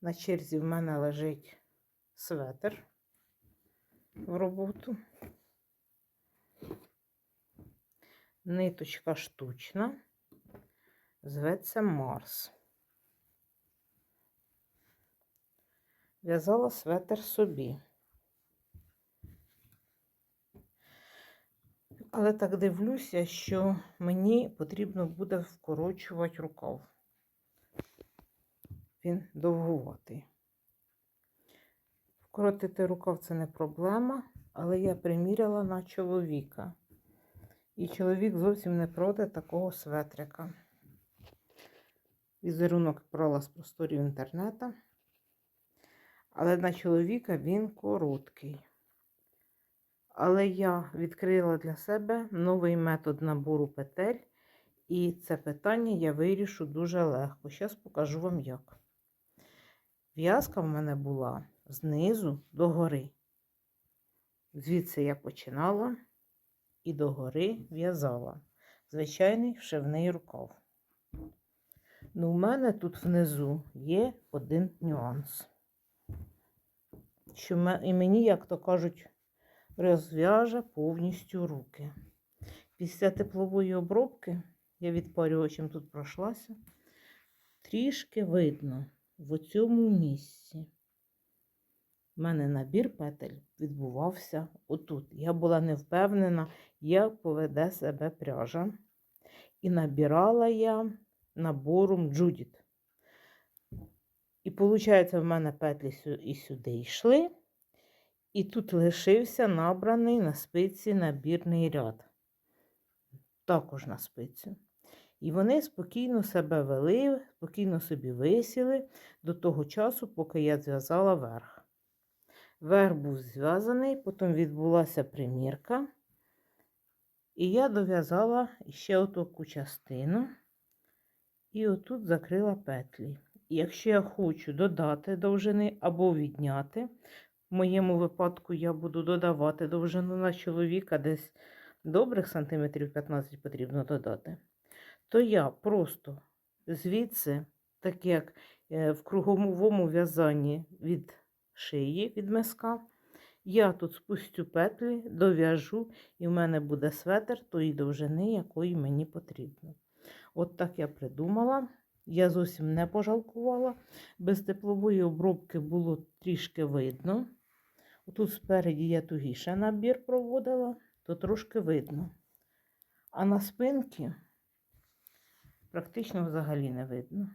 На черзі в мене лежить светр в роботу. Ниточка штучна, зветься Марс. В'язала светр собі. Але так дивлюся, що мені потрібно буде вкорочувати рукав. Він довгуватий. Вкоротити рукав це не проблема, але я приміряла на чоловіка. І чоловік зовсім не проти такого светрика. Візерунок брала з просторів інтернету. Але на чоловіка він короткий. Але я відкрила для себе новий метод набору петель, і це питання я вирішу дуже легко. Зараз покажу вам як. В'язка в мене була знизу до гори. Звідси я починала і до гори в'язала. Звичайний вшивний рукав. Ну, у мене тут внизу є один нюанс. Що і мені, як то кажуть, розв'яже повністю руки. Після теплової обробки я відпарювачем тут пройшлася, трішки видно в цьому місці. У мене набір петель відбувався отут. Я була не впевнена, як поведе себе пряжа. І набирала я набором Джудіт. І виходить, в мене петлі і сюди йшли. І тут лишився набраний на спиці набірний ряд. Також на спицю. І вони спокійно себе вели, спокійно собі висіли до того часу, поки я зв'язала верх. Верх був зв'язаний, потім відбулася примірка. І я дов'язала ще отаку частину. І отут закрила петлі. І якщо я хочу додати довжини або відняти, в моєму випадку я буду додавати довжину на чоловіка десь добрих сантиметрів 15 потрібно додати, то я просто звідси, так як е, в круговому в'язанні від шиї, від миска, я тут спустю петлі, дов'яжу, і в мене буде светр тої довжини, якої мені потрібно. От так я придумала. Я зовсім не пожалкувала. Без теплової обробки було трішки видно. Тут спереді я тугіше набір проводила, то трошки видно. А на спинці практично взагалі не видно.